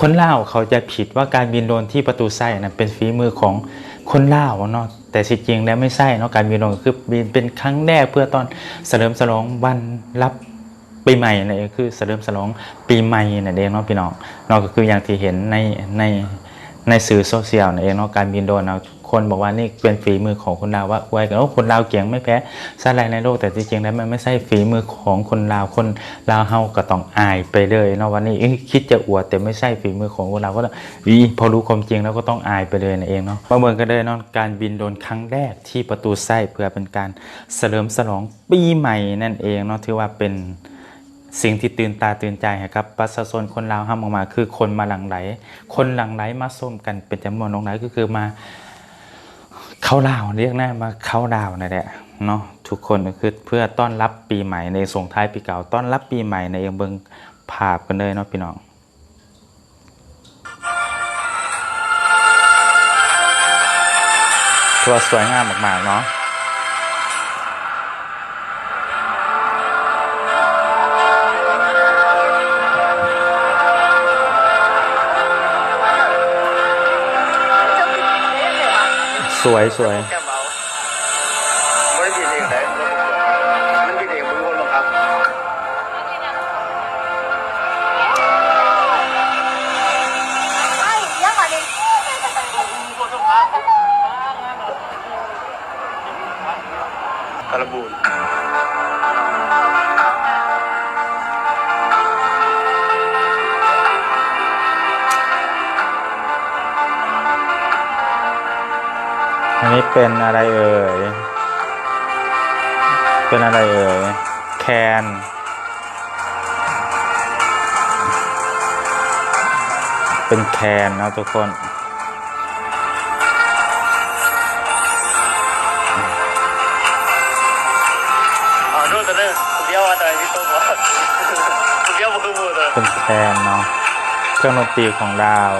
คนลาวเขาจะผิดว่าการบินโดรนที่ประตูไส้นะเป็นฝีมือของคนลาวเนาะแต่สิจริงแล้วไม่ใช่เนาะการบินโดรนคือบินเป็นครั้งแรกเพื่อตอนเสลิมฉลองวันรับปีใหม่นั่นเองคือเสลิมฉลองปีใหม่นั่นเองเนาะพี่น้องเนาะก็คืออย่างที่เห็นในในในสื่อโซเชียลนั่นเองเนาะการบินโดรนเนาะ คนบอกว่านี่เป็นฝีมือของคนลาวว่าอวยกันว่าคนลาวเก่งไม่แพ้ชาติใดในโลกแต่จริงแล้วมันไม่ใช่ฝีมือของคนลาวคนลาวเฮาก็ต้องอายไปเลยเนาะวันนี้คิดจะอวดแต่ไม่ใช่ฝีมือของคนลาวก็ต้องอีพอรู้ความจริงแล้วก็ต้องอายไปเลยนั่นเองเนาะมาเมืองกันเลยเนาะการบินโดนครั้งแรกที่ประตูไส้เพื่อเป็นการเฉลิมฉลองปีใหม่นั่นเองเนาะถือว่าเป็นสิ่งที่ตื่นตาตื่นใจครับประชาชนคนลาวห้ามออกมา คือคนมาหลั่งไหล คนหลั่งไหลมาส้มกันเป็นจำนวนน้องไหลก็คือมา เข้าดาวเรียกง่ามาเข้าดาวน์นั่นแหละเนาะทุกคนก็คือเพื่อต้อนรับปีใหม่ในส่งท้ายปีเก่าต้อนรับปีใหม่ในเบิงภาพกันเลยเนาะพี่น้องตัวสวยงามมากๆเนาะ สวยสวยแก้มเบาไม่ได้บินเองไหนมันบินเองมือคนบังคับก่อนดิกระบูน นนี้เป็นอะไรเอ่ย เป็นอะไรเอ่ย แคน เป็นแคนเนาะทุกคนอ๋อนู่นแต่เนี่ยเบี้ยวอะไรที่โต๊ะวะเบี้ยวมือมือเลยเป็นแคนเนาะ เครื่องดนตรีของดาว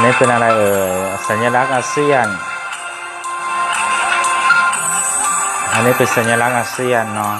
นนี้เป็นอะไรเอ่ยสัญลักษณ์อาเซียน อันนี้เป็นสัญลักษณ์อาเซียนเนาะ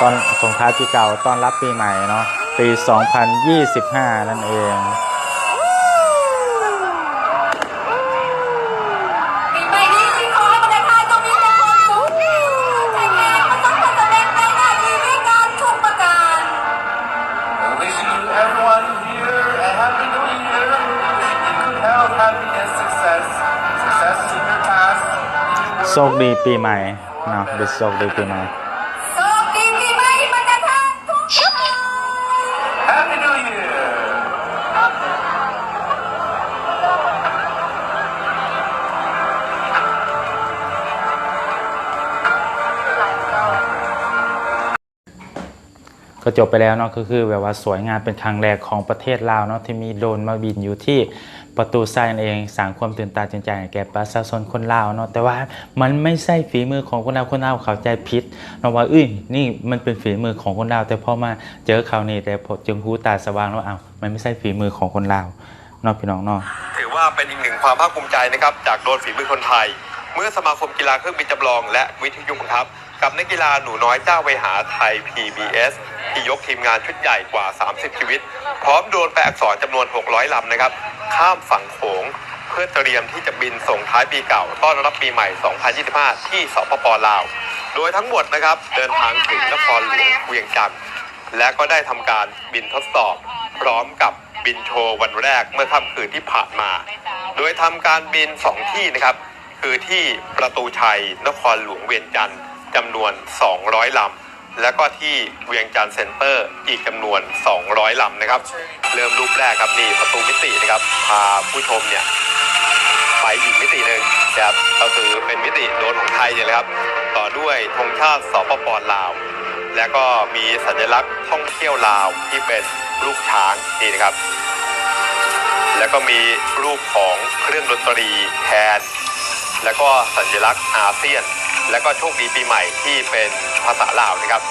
ตอนสงท้ายปีเก่าต้อนรับปีใหม่เนาะปี 2025 นั่นเองปีใหม่นี้ขอให้ประเทศไทยต้องมีแก็จบไปแล้วเนาะก็คือแบบว่าสวยงามเป็นครั้งแรกของประเทศลาวเนาะที่มีโดรนมาบินอยู่ที่ประตูไซนั่นเองสร้างความตื่นตาตื่นใจแก่ประชาชนคนลาวเนาะแต่ว่ามันไม่ใช่ฝีมือของคนลาวคนลาวเข้าใจผิดเนาะว่าเอ้ยนี่มันเป็นฝีมือของคนลาว แต่พอมาเจอเขาวนี่แต่พอจึงหูตาสว่างแล้วอ้าวมันไม่ใช่ฝีมือของคนลาวเนาะพี่น้องเนาะถือว่าเป็นอีกหนึ่งความภาคภูมิใจนะครับจากโดรนฝีมือคนไทย เมื่อสมาคมกีฬาเครื่องบินจำลอง และวิทยุบังคับ กับนักกีฬาหนูน้อยเจ้าเวหาไทย PBS ที่ยกทีมงานชุดใหญ่กว่า 30 ชีวิต พร้อมโดนแปลอักษรจำนวน 600 ลำนะครับ ข้ามฝั่งโขงเพื่อเตรียมที่จะบินส่งท้ายปีเก่า ต้อนรับปีใหม่ 2025 ที่สปปลาว โดยทั้งหมดนะครับ เดินทางถึงนครหลวงเวียงจันทร์และก็ได้ทำการบินทดสอบ พร้อมกับบินโชว์วันแรกเมื่อค่ำคืนที่ผ่านมา โดยทำการบิน 2 ที่นะครับ คือที่ประตูชัย นครหลวงเวียงจันทร์จำนวน 200 ลำ แล้วก็ที่เวียงจันทร์เซ็นเตอร์อีกจำนวน 200ลำนะครับ เริ่มรูปแรกครับนี่ประตูมิตินะครับพาผู้ชมเนี่ยไปอีกมิติหนึ่งนะครับก็คือเป็นมิติโดนของไทยเนี่ยครับ ต่อด้วยธงชาติสปปลาว แล้วก็มีสัญลักษณ์ท่องเที่ยวลาวที่เป็นรูปช้างนี่นะครับ แล้วก็มีรูปของเครื่องดนตรีแทน แล้วก็สัญลักษณ์อาเซียน แล้วก็โชคดีปีใหม่ที่เป็นภาษาลาวนะครับ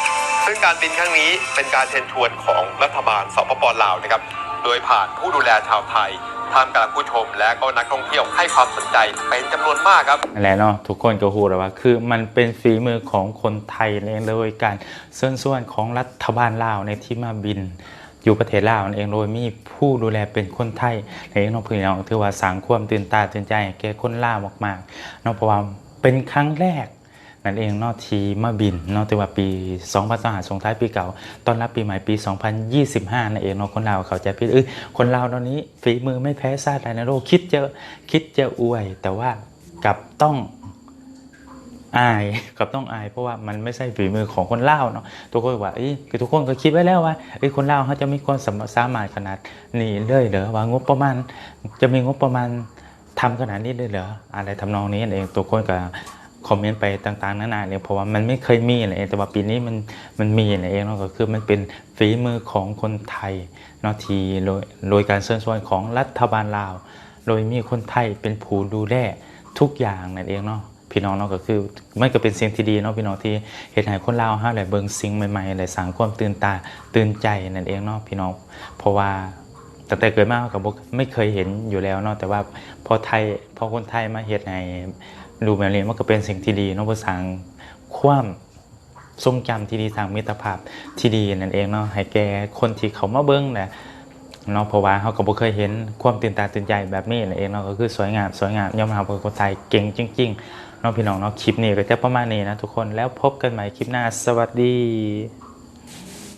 ซึ่งการบินครั้งนี้เป็นการเชิญชวนของรัฐบาลสปปลาวนะครับ โดยผ่านผู้ดูแลชาวไทยท่ามกลางผู้ชมและก็นักท่องเที่ยวให้ความสนใจเป็นจำนวนมากครับนั่นแหละเนาะทุกคนก็ฮู้แล้วว่าคือมันเป็นฝีมือของคนไทยเองโดยการเส่วนส่วนของรัฐบาลลาวในที่มาบินอยู่ประเทศลาวนั่นเองโดยมีผู้ดูแลเป็นคนไทยนั่นเองเพี่น้องถือว่าสร้างความตื่นตาตื่นใจแก่คนลาวมากๆเนาะเพราะว่าเป็นครั้งแรก นั่นเองนาะที่มาบินนาะแต่ว่าปี2025ส่งท้ายปีเก่าต้อนรับปีใหม่ปี 2025 นั่นเองเนาะคนลาวเขาใจผิดเออคนลาวตอนนี้ฝีมือไม่แพ้ชาติใดในโลกคิดจะคิดจะอวย แต่ว่ากับต้องอายกับต้องอาย เพราะว่ามันไม่ใช่ฝีมือของคนเล่าเนาะทุกคนว่าเอ้ยคือทุกคนก็คิดไว้แล้วว่าเอ้ยคนเล่าเขาจะมีความสามสามารถขนาดนี้เลยเหรอว่างบประมาณ จะมีงบประมาณทำขนาดนี้เลยเหรออะไรทำนองนี้นั่นเองทุกคนก็ คอมเมนต์ไปต่างๆนานาเนี่ยเพราะว่ามันไม่เคยมีอะไรเองแต่ว่าปีนี้มันมันมีอะไรเองเนาะก็คือมันเป็นฝีมือของคนไทยเนาะทีโดยการเชิญชวนของรัฐบาลลาว โดยมีคนไทยเป็นผู้ดูแลทุกอย่างนั่นเองเนาะพี่น้องเนาะก็คือมันก็เป็นสิ่งที่ดีเนาะพี่น้องที่เห็นให้คนลาวฮะแหละเบิงสิ่งใหม่ๆหลายสังความตื่นตาตื่นใจนั่นเองเนาะพี่น้องเพราะว่าตั้งแต่เกิดมากับบไม่เคยเห็นอยู่แล้วเนาะแต่ว่าพอไทยพอคนไทยมาเฮ็ดใน ดูแบบนี้มันก็เป็นสิ่งที่ดีเนาะเพื่อสร้าความทรงจำที่ดีสร้างมิตรภาพที่ดีนั่นเองเนาะให้แก่คนที่เขามาเบิ้งแหละเนาะเพราะว่าเขาก็บ่เคยเห็นความตื่นตาตื่นใจแบบนี้นั่นเองเนาะก็คือสวยงามสวยงามยอมรับว่าคนไทยเก่งจริงๆเนาะพี่น้องเนาะคลิปนี้ก็จะประมาณนี้นะทุกคนแล้วพบกันใหม่คลิปหน้าสวัสดี